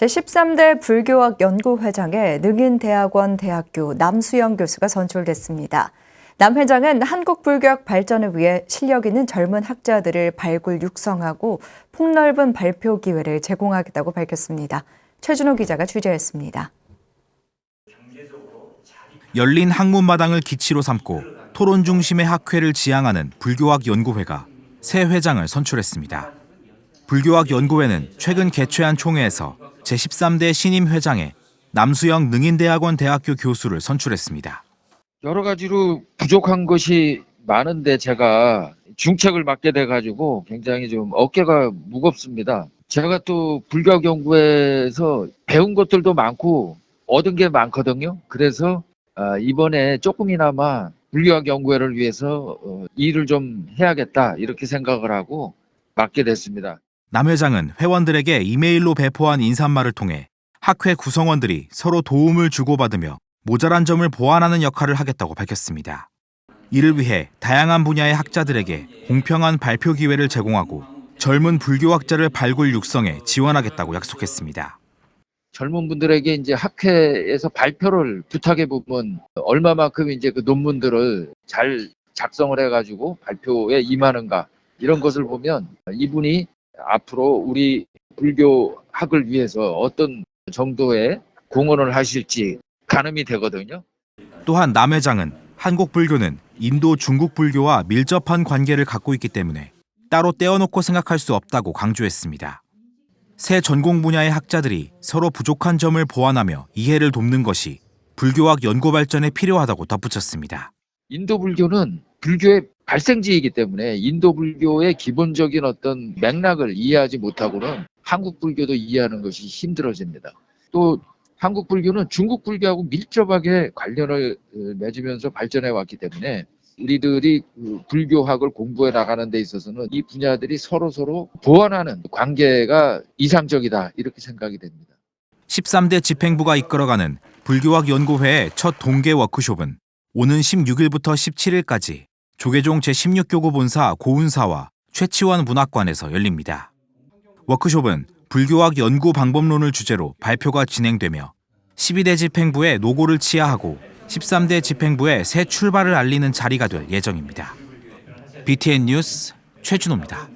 제13대 불교학 연구회장에 능인대학원 대학교 남수영 교수가 선출됐습니다. 남 회장은 한국 불교학 발전을 위해 실력 있는 젊은 학자들을 발굴 육성하고 폭넓은 발표 기회를 제공하겠다고 밝혔습니다. 최준호 기자가 취재했습니다. 열린 학문마당을 기치로 삼고 토론 중심의 학회를 지향하는 불교학 연구회가 새 회장을 선출했습니다. 불교학 연구회는 최근 개최한 총회에서 제13대 신임 회장에 남수영 능인대학원 대학교 교수를 선출했습니다. 여러 가지로 부족한 것이 많은데 제가 중책을 맡게 돼가지고 굉장히 좀 어깨가 무겁습니다. 제가 또 불교학 연구에서 배운 것들도 많고 얻은 게 많거든요. 그래서 아, 이번에 조금이나마 불교학 연구회를 위해서 어, 일을 좀 해야겠다 이렇게 생각을 하고 맡게 됐습니다. 남 회장은 회원들에게 이메일로 배포한 인사말을 통해 학회 구성원들이 서로 도움을 주고받으며 모자란 점을 보완하는 역할을 하겠다고 밝혔습니다. 이를 위해 다양한 분야의 학자들에게 공평한 발표 기회를 제공하고 젊은 불교학자를 발굴 육성에 지원하겠다고 약속했습니다. 젊은 분들에게 이제 학회에서 발표를 부탁해 보면 얼마만큼 이제 그 논문들을 잘 작성을 해가지고 발표에 임하는가 이런 것을 보면 이분이 앞으로 우리 불교학을 위해서 어떤 정도의 공헌을 하실지 가늠이 되거든요. 또한 남 회장은 한국 불교는 인도 중국 불교와 밀접한 관계를 갖고 있기 때문에 따로 떼어놓고 생각할 수 없다고 강조했습니다. 새 전공 분야의 학자들이 서로 부족한 점을 보완하며 이해를 돕는 것이 불교학 연구 발전에 필요하다고 덧붙였습니다. 인도 불교는 불교의 발생지이기 때문에 인도 불교의 기본적인 어떤 맥락을 이해하지 못하고는 한국 불교도 이해하는 것이 힘들어집니다. 또 한국 불교는 중국 불교하고 밀접하게 관련을 어, 맺으면서 발전해 왔기 때문에 우리들이 그 불교학을 공부해 나가는 데 있어서는 이 분야들이 서로 서로 보완하는 관계가 이상적이다 이렇게 생각이 됩니다. 13대 집행부가 이끌어가는 불교학 연구회의 첫 동계 워크숍은 오는 16일부터 17일까지 조계종 제16교구 본사 고운사와 최치원 문학관에서 열립니다. 워크숍은 불교학 연구 방법론을 주제로 발표가 진행되며 12대 집행부의 노고를 치하하고 13대 집행부의 새 출발을 알리는 자리가 될 예정입니다. BTN 뉴스 최준호입니다.